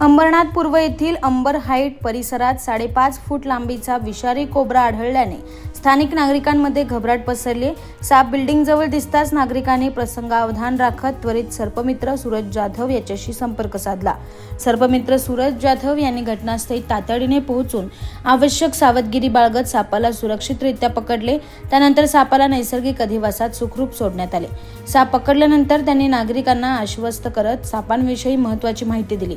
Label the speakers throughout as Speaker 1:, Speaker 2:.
Speaker 1: अंबरनाथ पूर्व येथील अंबर हाईट परिसरात साडेपाच फूट लांबीचा विषारी कोबरा आढळल्याने स्थानिक नागरिकांमध्ये घबराट पसरली. साप बिल्डिंगजवळ दिसताच नागरिकांनी प्रसंगावधान राखत त्वरित सर्पमित्र सूरज जाधव याच्याशी संपर्क साधला. सर्पमित्र सूरज जाधव यांनी घटनास्थळी तातडीने पोहोचून आवश्यक सावधगिरी बाळगत सापाला सुरक्षितरित्या पकडले. त्यानंतर सापाला नैसर्गिक अधिवासात सुखरूप सोडण्यात आले. साप पकडल्यानंतर त्यांनी नागरिकांना आश्वस्त करत सापांविषयी महत्त्वाची माहिती दिली.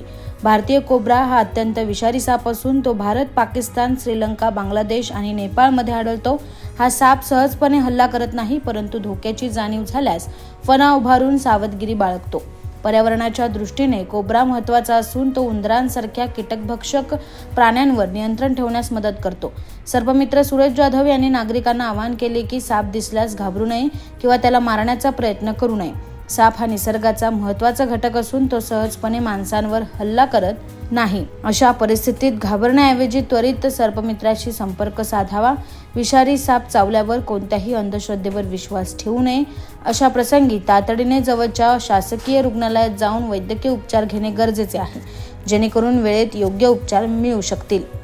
Speaker 1: भारतीय कोब्रा हा अत्यंत विषारी साप असून तो भारत पाकिस्तान श्रीलंका बांगलादेश आणि नेपाळमध्ये आढळतो. हा साप सहजपणे हल्ला करत नाही परंतु धोक्याची जाणीव झाल्यास फणा उभारून सावधगिरी बाळगतो. पर्यावरणाच्या दृष्टीने कोब्रा महत्त्वाचा असून तो उंदरांसारख्या कीटकभक्षक प्राण्यांवर नियंत्रण ठेवण्यास मदत करतो. सर्पमित्र सुरेश जाधव यांनी नागरिकांना आवाहन केले की साप दिसल्यास घाबरू नये किंवा त्याला मारण्याचा प्रयत्न करू नये. साप हा निसर्गाचा महत्त्वाचा घटक असून तो सहजपणे माणसांवर हल्ला करत नाही. अशा परिस्थितीत घाबरण्याऐवजी त्वरित सर्पमित्राशी संपर्क साधावा. विषारी साप चावल्यावर कोणत्याही अंधश्रद्धेवर विश्वास ठेवू नये. अशा प्रसंगी तातडीने जवळच्या शासकीय रुग्णालयात जाऊन वैद्यकीय उपचार घेणे गरजेचे आहे. जेणेकरून वेळेत योग्य उपचार मिळू शकतील.